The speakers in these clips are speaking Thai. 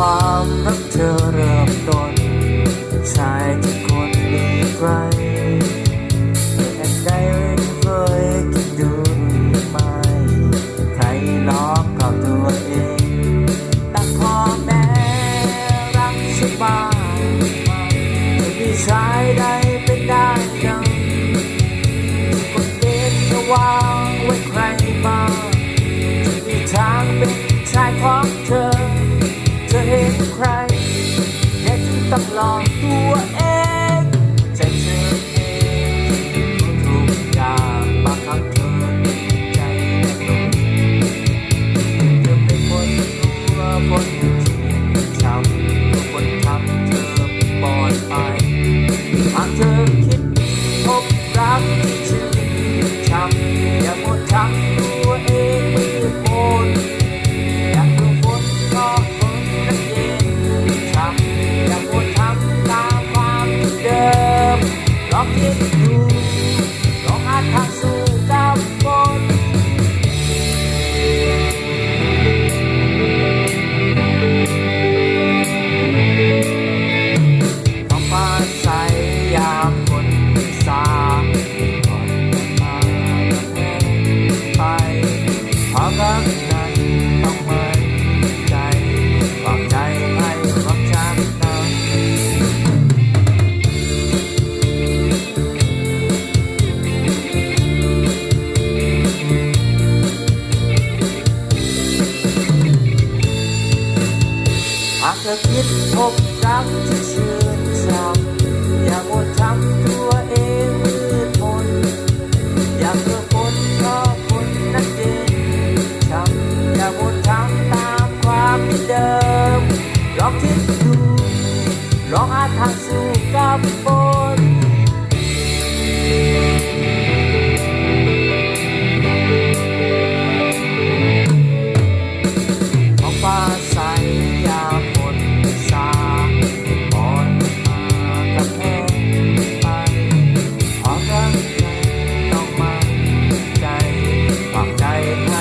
ความรักเธอเริ่มต้นชายที่คนนี้ใคร ชายใดเป็นได้ดังกดเกณฑ์ะวางไว้ใครมาจะมีทางเป็นชายของเธอ เธอเห็นใครและถึต้องลองตัวเอง ธอคิดพบรักจะชื่นชมอย่าหมดทำตัวเองมืดมนอยากเพื่อคนชอบคนนั้นเย็นทำอย่าหมดทำตามความเดิมลองคิดดูลองอาทางสู่กับฝน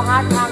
เาหาทาง